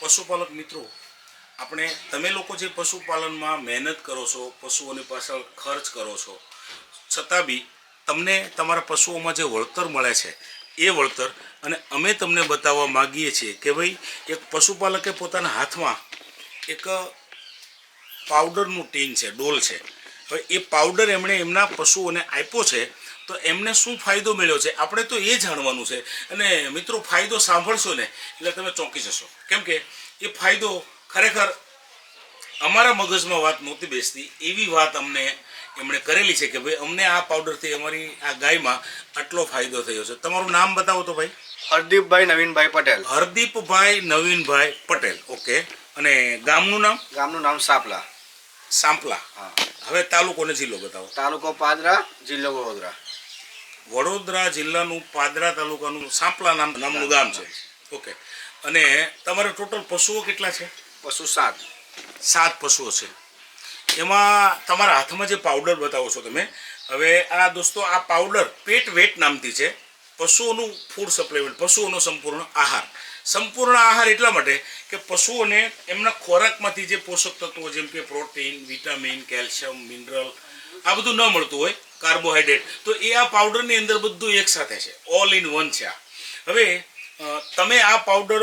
પશુપાલક મિત્રો, આપણે તમે લોકો જે પશુપાલનમાં મહેનત કરો છો, પશુઓની પાછળ ખર્ચ કરો છો, છતાં બી તમને તમારા પશુઓમાં જે વળતર મળે છે, એ વળતર અને અમે તમને બતાવવા માગીએ છીએ કે ભાઈ, એક પશુપાલકે પોતાના હાથમાં એક પાવડરનું ટીન છે, ડોલ છે. હવે એ પાવડર એમણે એમના પશુઓને આપ્યો છે તો એમને શું ફાયદો મળ્યો છે? આપણે તો એ જાણવાનું છે. અને મિત્રો ફાયદો સાંભળશો ને એટલે તમે ચોંકી જશો. કેમ કે એ ફાયદો ખરેખર અમારા મગજમાં વાત નહોતી બેસતી. એવી વાત અમને એમણે કરેલી છે કે ભાઈ અમને આ પાવડરથી અમારી આ ગાયમાં આટલો ફાયદો થયો છે. તમારું નામ બતાવો તો ભાઈ. હરદીપભાઈ નવીનભાઈ પટેલ. હરદીપભાઈ નવીનભાઈ પટેલ. ઓકે. અને ગામનું નામ? ગામનું નામ સાપલા. સાંપલા. હા. હવે તાલુકો ને જિલ્લો બતાવો. તાલુકો પાદરા જિલ્લો વડોદરા. વડોદરા જિલ્લાનું પાદરા તાલુકાનું સાંપલા નામ નામનું ગામ છે. ઓકે. અને તમારે ટોટલ પશુઓ કેટલા છે? પશુ સાત. સાત પશુઓ છે. એમાં તમારા હાથમાં જે પાવડર બતાવો છો તમે હવે આ દોસ્તો આ પાવડર પેટ વેટ નામથી છે. પશુઓનું ફૂડ સપ્લિમેન્ટ પશુઓનો સંપૂર્ણ આહાર. સંપૂર્ણ આહાર એટલા માટે કે પશુઓને એમના ખોરાકમાંથી જે પોષક તત્વો જેમ કે પ્રોટીન વિટામિન કેલ્શિયમ મિનરલ આ બધું ન મળતું હોય કાર્બોહાઈડ્રેટ. તો એ આ પાવડરની અંદર બધું એક સાથે છે. ઓલ ઇન વન છે આ. હવે તમે આ પાવડર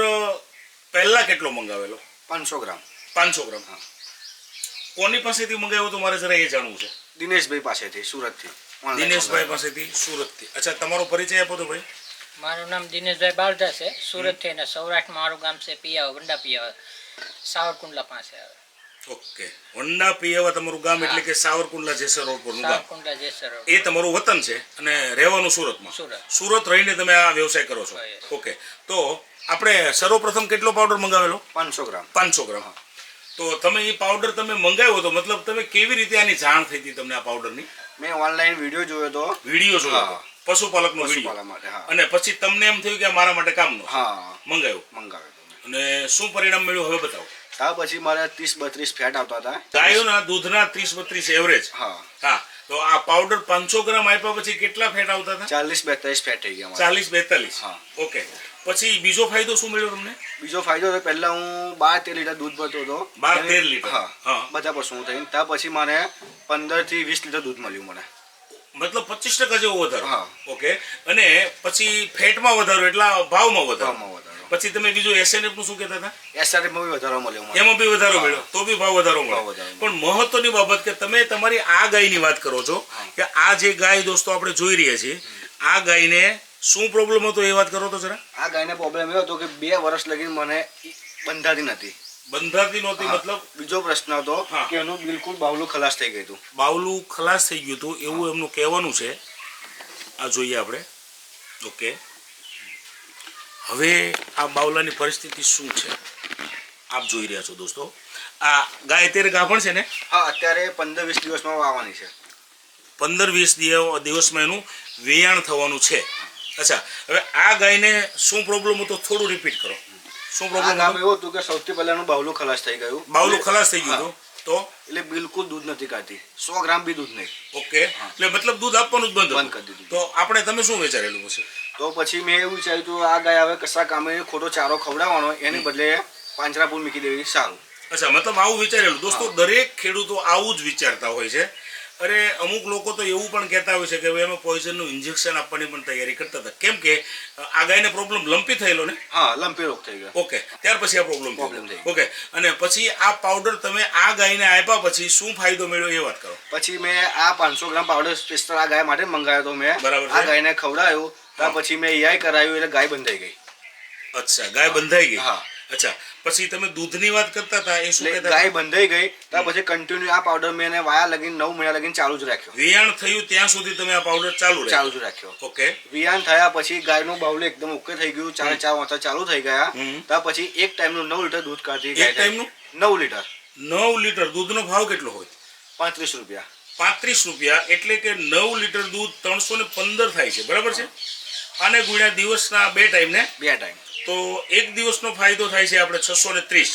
પહેલાં કેટલો મંગાવેલો? પાંચસો ગ્રામ. પાંચસો ગ્રામ. હા. કોની પાસેથી મંગાવ્યો તો મારે જરા એ જાણવું છે? દિનેશભાઈ પાસેથી સુરતથી. દિનેશભાઈ. પાસેથી સુરતથી. અચ્છા તમારો પરિચય આપો તો ભાઈ. મારું નામ દિનેશભાઈ બાલદા છે સુરતથી અને સૌરાષ્ટ્રમાં મારું ગામ છે પિયાવ વંડા પિયાવ સાવરકુંડલા પાસે આવે. ઓકે. વંડા એવા તમારું ગામ એટલે કે સાવરકુંડલા જેસર રોડ પરનું ગામ. સાવરકુંડલા જેસર રોડ. એ તમારું વતન છે અને રહેવાનું સુરતમાં. સુરત. રહીને તમે આ વ્યવસાય કરો છો. ઓકે. તો આપણે સર્વપ્રથમ કેટલો પાવડર મંગાવેલો? પાંચસો ગ્રામ. પાંચસો ગ્રામ. તો તમે એ પાવડર તમે મંગાવ્યો હતો મતલબ તમે કેવી રીતે આની જાણ થઈ હતી તમને આ પાવડરની? મેં ઓનલાઈન વીડિયો જોયો તો. વીડિયો જોયો હતો. હા. પશુપાલકનો વીડિયો. માટે હા. અને પછી તમને એમ થયું કે મારા માટે કામનો હા. મંગાવ્યો. મંગાવ્યો અને શું પરિણામ મળ્યું હવે બતાવો. ત્યાર પછી મારે ત્રીસ બત્રીસ ફેટ આવતા હતા. ગાયોના દૂધના ત્રીસ બત્રીસ એવરેજ હા. હા તો આ પાવડર પાંચસો ગ્રામ આપ્યા પછી કેટલા ફેટ આવતા હતા? ચાલીસ બેતાલીસ ફેટ થઈ ગયા મારે. ચાલીસ બેતાલીસ. હા. ઓકે. પછી બીજો ફાયદો શું મળ્યો તમને? બીજો ફાયદો તો પહેલા હું બાર તેર લીટર દૂધ ભરતો હતો. બાર તેર લીટર? હા હા. બધા પશુ થઈને. ત્યાર પછી મને પંદરથી વીસ લીટર દૂધ મળ્યું મને. મતલબ પચીસ ટકા જેવો વધારો. હા. ઓકે. અને પછી ફેટમાં વધારો એટલે ભાવમાં વધારો. પછી તમે બીજું એસએનએફનું શું કહેતા હતા? એસઆરએફમાં બી વધારો મળ્યો એમાં બી વધારો મળ્યો. તો બી ભાવ વધારો મળ્યો. પણ મહત્વની બાબત કે તમે તમારી આ ગાયની વાત કરો છો કે આ જે ગાય દોસ્તો આપણે જોઈ રહ્યા છીએ આ ગાયને શું પ્રોબ્લેમ હતો એ વાત કરો તો જરા. આ ગાયને પ્રોબ્લેમ એવો હતો કે બે વર્ષ લગી મને બંધાતી નથી બંધાતી નહોતી મતલબ? બીજો પ્રશ્ન હતો કે એનું બિલકુલ બાવલું ખલાસ થઈ ગયું હતું. બાવલું ખલાસ થઈ ગયું હતું એવું એમનું કહેવાનું છે. આ જોઈએ આપણે. ઓકે હવે આ બાવલાની પરિસ્થિતિ શું છે? આપ જોઈ રહ્યા છો દોસ્તો. આ ગાય અત્યારે ગાભણ છે ને? હા અત્યારે પંદર વીસ દિવસમાં વાવવાની છે. પંદર વીસ દિવ- દિવસમાં એનું વેયાણ થવાનું છે. અચ્છા હવે આ ગાયને શું પ્રોબ્લેમ હતો? થોડું રિપીટ કરો. શું પ્રોબ્લેમ એવું હતું કે સૌથી પહેલાનું બાવલું ખલાસ થઈ ગયું. બાવલું ખલાસ થઈ ગયું હતું? તો એટલે બિલકુલ દૂધ નથી કાઢતી. સો ગ્રામ બી દૂધ નહીં. ઓકે એટલે મતલબ દૂધ આપવાનું જ બંધ બંધ કરી દીધું. તો આપણે તમે શું વિચારેલું હશે? તો પછી મેં એવું વિચાર્યું હતું આ ગાય હવે કશા કામે ખોટો ચારો ખવડાવવાનો એને બદલે પાંજરાપુર મૂકી દેવી સારું. અચ્છા મતલબ આવું વિચારેલું. દોસ્તો દરેક ખેડૂતો આવું જ વિચારતા હોય છે. અરે અમુક લોકો તો એવું પણ કહેતા હોય છે કે અમે પોઈઝનનું ઇન્જેક્શન આપવાની પણ તૈયારી કરતા હતા. કેમ કે આ ગાયને પ્રોબ્લેમ લંપી થયેલો ને? હા લંપી રોગ થઈ ગયો. ઓકે ત્યાર પછી આ પ્રોબ્લેમ પ્રોબ્લેમ થઈ ઓકે અને પછી આ પાવડર તમે આ ગાયને આપ્યા પછી શું ફાયદો મળ્યો એ વાત કરો. પછી મેં આ પાંચસો ગ્રામ પાવડર સ્પેશિયલ આ ગાય માટે મંગાવ્યો તો મેં. બરાબર. આ ગાયને ખવડાવ્યું હા. ત્યાર પછી મેં એઆઈ કરાવ્યું એટલે ગાય બંધાઈ ગઈ. અચ્છા ગાય બંધાઈ ગઈ. હા. અચ્છા પછી તમે દૂધની વાત કરતા હતા એ શું કહેતા ગાય બંધાઈ ગઈ ત્યાર પછી કન્ટિન્યુ આ પાવડર મેં એને વાયા લગીન નવ મહિના લગીન ચાલુ જ રાખ્યો. વિયાણ થયું ત્યાં સુધી તમે આ પાવડર ચાલુ ચાલુ જ રાખ્યો. ઓકે. વિયાણ થયા પછી ગાયનું બાવલું એકદમ ઓકે થઈ ગયું ચાર ચાર વાંચા ચાલુ થઈ ગયા. ત્યાર પછી એક ટાઈમનું નવ લીટર દૂધ કાઢી એક ટાઈમનું ટાઈમનું? નવ લીટર. નવ લીટર દૂધનો ભાવ કેટલો હોય? પાંત્રીસ રૂપિયા. પાંત્રીસ રૂપિયા એટલે કે નવ લીટર દૂધ ત્રણસો ને પંદર થાય છે. બરાબર છે? અને ગુણ્યા દિવસના બે ટાઈમ ને બે ટાઈમ. તો એક દિવસનો ફાયદો થાય છે આપણે છસો ને ત્રીસ.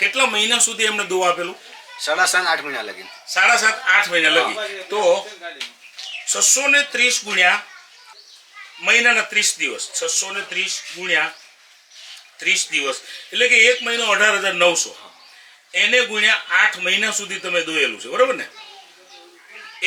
કેટલા મહિના સુધી એમને દવા આપેલું? સાડા સાત આઠ મહિના લગી. સાડા સાત આઠ મહિના લગી. તો છસો ને ત્રીસ ગુણ્યા મહિનાના ત્રીસ દિવસ. છસો ને ત્રીસ ગુણ્યા ત્રીસ દિવસ. એટલે કે એક મહિનો અઢાર હજાર નવસો. એને ગુણ્યા આઠ મહિના સુધી તમે દોયેલું છે. બરોબર ને?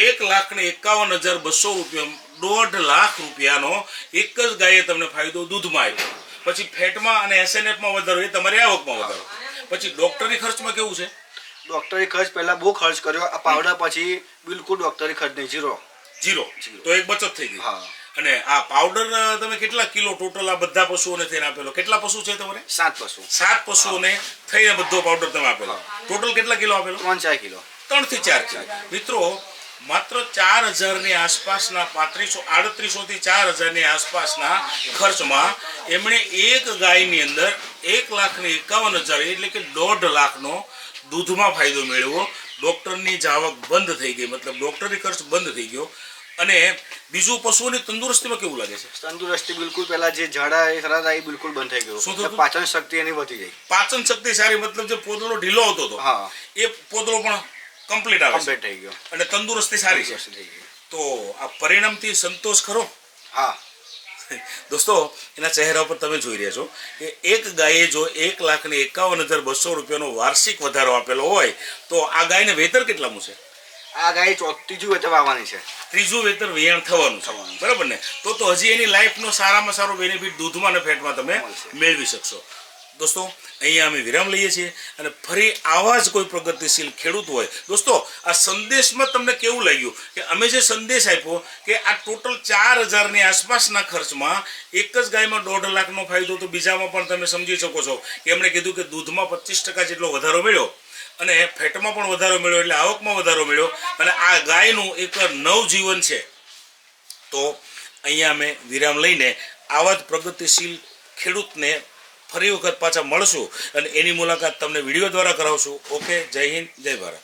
એક લાખ ને એકાવન હજાર બસો રૂપિયા દોઢ લાખ રૂપિયાનો એક જ ગાયે તમને ફાયદો દૂધમાં આપ્યો. પછી ફેટમાં અને એસએનએફમાં વધારો એ તમારી આવકમાં વધારો. પછી ડોક્ટરી ખર્ચમાં કેવું છે? ડોક્ટરી ખર્ચ પહેલા બહુ ખર્ચ કર્યો આ પાવડર પછી બિલકુલ ડોક્ટરી ખર્ચ નહીં જીરો જીરો જીરો. તો એક બચત થઈ ગઈ. હા. અને આ પાવડર તમે કેટલા કિલો ટોટલ આ બધા પશુઓને થઈને આપેલો? કેટલા પશુ છે તમારે? સાત પશુ. સાત પશુઓને થઈને બધો પાવડર તમે આપેલો. ટોટલ કેટલા કિલો આપેલો? ત્રણ ચાર કિલો. ત્રણથી ચાર કિલો. મિત્રો માત્ર ચાર હજારની આસપાસના પાંત્રીસો આડત્રીસો થી ચાર હજારની આસપાસના ખર્ચમાં એમણે એક ગાયની અંદર એક લાખ ને એકાવન હજાર એટલે કે દોઢ લાખનો દૂધમાં ફાયદો મેળવ્યો. ડૉક્ટરની જાવક બંધ થઈ ગઈ મતલબ ડૉક્ટરની ખર્ચ બંધ થઈ ગયો. અને બીજું પશુઓની તંદુરસ્તીમાં કેવું લાગે છે? તંદુરસ્તી બિલકુલ પહેલા જે ઝાડા એ હતા એ બિલકુલ બંધ થઈ ગયું. શું પાચન શક્તિ એની વધી ગઈ. પાચન શક્તિ સારી મતલબ જે પોદળો ઢીલો હતો હા. એ પોદળો પણ કમ્પ્લીટ આવે કમ્પ્લીટ થઈ ગયો. અને તંદુરસ્તી સારી છે. તો આ પરિણામથી સંતોષ ખરો? હા. દોસ્તો એના ચહેરા પર તમે જોઈ રહ્યા છો કે એક ગાયે જો એક લાખ ને એકાવન હજાર બસો રૂપિયાનો વાર્ષિક વધારો આપેલો હોય તો આ ગાયને વેતર કેટલાનું છે? આ ગાય ત્રીજું વેતર આવવાની છે. ત્રીજું વેતર વિયાણ થવાનું થવાનું બરાબર ને? તો તો હજી એની લાઈફનો સારામાં સારો બેનિફિટ દૂધમાં અને ફેટમાં તમે મેળવી શકશો. દોસ્તો, અહીંયા અમે વિરામ લઈએ છીએ અને ફરી આવા જ કોઈ પ્રગતિશીલ ખેડૂત હોય. દોસ્તો, આ સંદેશમાં તમને કેવું લાગ્યું કે અમે જે સંદેશ આપ્યો કે આ ટોટલ ચાર હજારની આસપાસના ખર્ચમાં એક જ ગાયમાં દોઢ લાખનો ફાયદો તો બીજામાં પણ તમે સમજી શકો છો કે એમણે કીધું કે દૂધમાં પચીસ ટકા જેટલો વધારો મળ્યો અને ફેટમાં પણ વધારો મળ્યો એટલે આવકમાં વધારો મળ્યો અને આ ગાયનું એક નવજીવન છે. તો અહીંયા અમે વિરામ લઈને આવા જ પ્રગતિશીલ ખેડૂતને ફરી વખત પાછા મળશું અને એની મુલાકાત તમને વીડિયો દ્વારા કરાવશું. ઓકે, જય હિન્દ, જય ભારત.